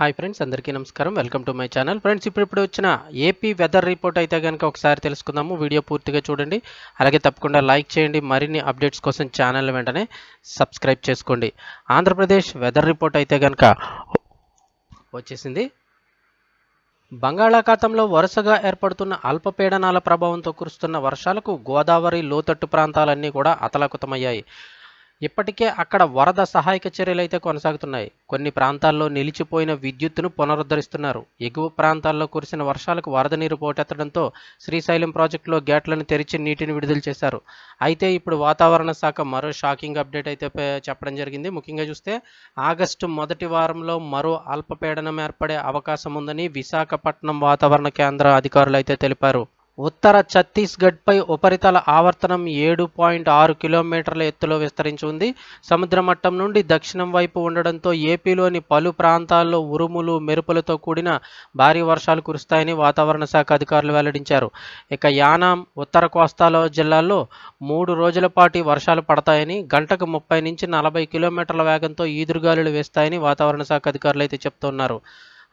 Hi friends అందరికీ నమస్కారం. Welcome to my channel. Friends ఇప్పుడు ఇప్పుడు వచ్చిన ఏపీ వెదర్ రిపోర్ట్ అయితే కనుక ఒకసారి తెలుసుకుందాము. వీడియో పూర్తిగా చూడండి. అలాగే తప్పకుండా లైక్ చేయండి. మరిన్ని అప్డేట్స్ కోసం ఛానల్ వెంటనే సబ్స్క్రైబ్ చేసుకోండి. ఆంధ్రప్రదేశ్ వెదర్ రిపోర్ట్ అయితే కనుక వచ్చేసింది. బంగాళాఖాతంలో వరుసగా ఏర్పడుతున్న అల్పపీడనాల ప్రభావంతో కురుస్తున్న వర్షాలకు గోదావరి లోతట్టు ప్రాంతాలన్నీ కూడా అతలాకుతమయ్యాయి. ఇప్పటికే అక్కడ వరద సహాయక చర్యలు అయితే కొనసాగుతున్నాయి. కొన్ని ప్రాంతాల్లో నిలిచిపోయిన విద్యుత్తును పునరుద్ధరిస్తున్నారు. ఎగువ ప్రాంతాల్లో కురిసిన వర్షాలకు వరద నీరు పోటెత్తడంతో శ్రీశైలం ప్రాజెక్టులో గేట్లను తెరిచి నీటిని విడుదల చేశారు. అయితే ఇప్పుడు వాతావరణ శాఖ మరో షాకింగ్ అప్డేట్ అయితే పే- చెప్పడం జరిగింది. ముఖ్యంగా చూస్తే ఆగస్టు మొదటి వారంలో మరో అల్పపీడనం ఏర్పడే అవకాశం ఉందని విశాఖపట్నం వాతావరణ కేంద్ర అధికారులు అయితే తెలిపారు. ఉత్తర ఛత్తీస్గఢ్పై ఉపరితల ఆవర్తనం ఏడు పాయింట్ ఆరు కిలోమీటర్ల ఎత్తులో విస్తరించి ఉంది. సముద్ర మట్టం నుండి దక్షిణం వైపు ఉండడంతో ఏపీలోని పలు ప్రాంతాల్లో ఉరుములు మెరుపులతో కూడిన భారీ వర్షాలు కురుస్తాయని వాతావరణ శాఖ అధికారులు వెల్లడించారు. ఇక యానాం ఉత్తర కోస్తాలో జిల్లాల్లో మూడు రోజుల పాటు వర్షాలు పడతాయని గంటకు ముప్పై నుంచి నలభై కిలోమీటర్ల వేగంతో ఈదురుగాలులు వేస్తాయని వాతావరణ శాఖ అధికారులు అయితే చెప్తున్నారు.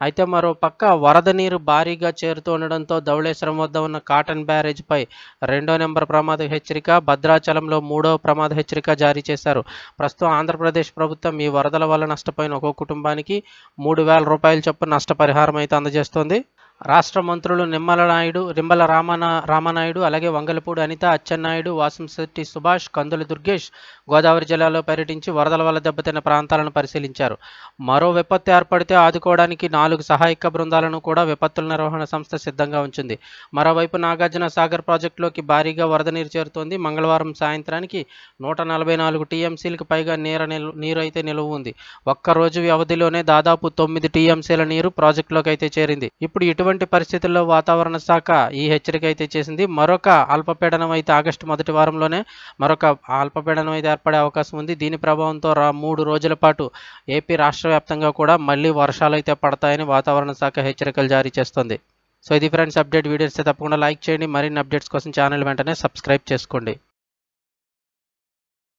అయితే మరో పక్క వరద నీరు భారీగా చేరుతూ ఉండడంతో ధవళేశ్వరం వద్ద ఉన్న కాటన్ బ్యారేజ్పై రెండో నెంబర్ ప్రమాద హెచ్చరిక భద్రాచలంలో మూడో ప్రమాద హెచ్చరిక జారీ చేశారు. ప్రస్తుతం ఆంధ్రప్రదేశ్ ప్రభుత్వం ఈ వరదల వల్ల నష్టపోయిన ఒక్కో కుటుంబానికి మూడు వేల రూపాయల చొప్పున నష్టపరిహారం అయితే అందజేస్తోంది. రాష్ట్ర మంత్రులు నిమ్మల నాయుడు నిమ్మల రామన రామనాయుడు అలాగే వంగలపూడి అనిత అచ్చెన్నాయుడు వాసంశెట్టి సుభాష్ కందుల దుర్గేష్ గోదావరి జిల్లాలో పర్యటించి వరదల వల్ల దెబ్బతిన్న ప్రాంతాలను పరిశీలించారు. మరో విపత్తు ఏర్పడితే ఆదుకోవడానికి నాలుగు సహాయక బృందాలను కూడా విపత్తుల నిర్వహణ సంస్థ సిద్ధంగా ఉంచింది. మరోవైపు నాగార్జున సాగర్ ప్రాజెక్టులోకి భారీగా వరద నీరు చేరుతోంది. మంగళవారం సాయంత్రానికి నూట నలభై నాలుగు టీఎంసీలకు పైగా నీరు నీరు అయితే నిలువ ఉంది. ఒక్క రోజు వ్యవధిలోనే దాదాపు తొమ్మిది టీఎంసీల నీరు ప్రాజెక్టులోకి అయితే చేరింది. ఇప్పుడు ఇటు ఇటువంటి పరిస్థితుల్లో వాతావరణ శాఖ ఈ హెచ్చరిక అయితే చేసింది. మరొక అల్పపీడనం అయితే ఆగస్టు మొదటి వారంలోనే మరొక అల్పపీడనం అయితే ఏర్పడే అవకాశం ఉంది. దీని ప్రభావంతో రా మూడు రోజుల పాటు ఏపీ రాష్ట్ర వ్యాప్తంగా కూడా మళ్ళీ వర్షాలు అయితే పడతాయని వాతావరణ శాఖ హెచ్చరికలు జారీ చేస్తుంది. సో ఇది ఫ్రెండ్స్ అప్డేట్ వీడియోస్ తప్పకుండా లైక్ చేయండి. మరిన్ని అప్డేట్స్ కోసం ఛానల్ వెంటనే సబ్స్క్రైబ్ చేసుకోండి.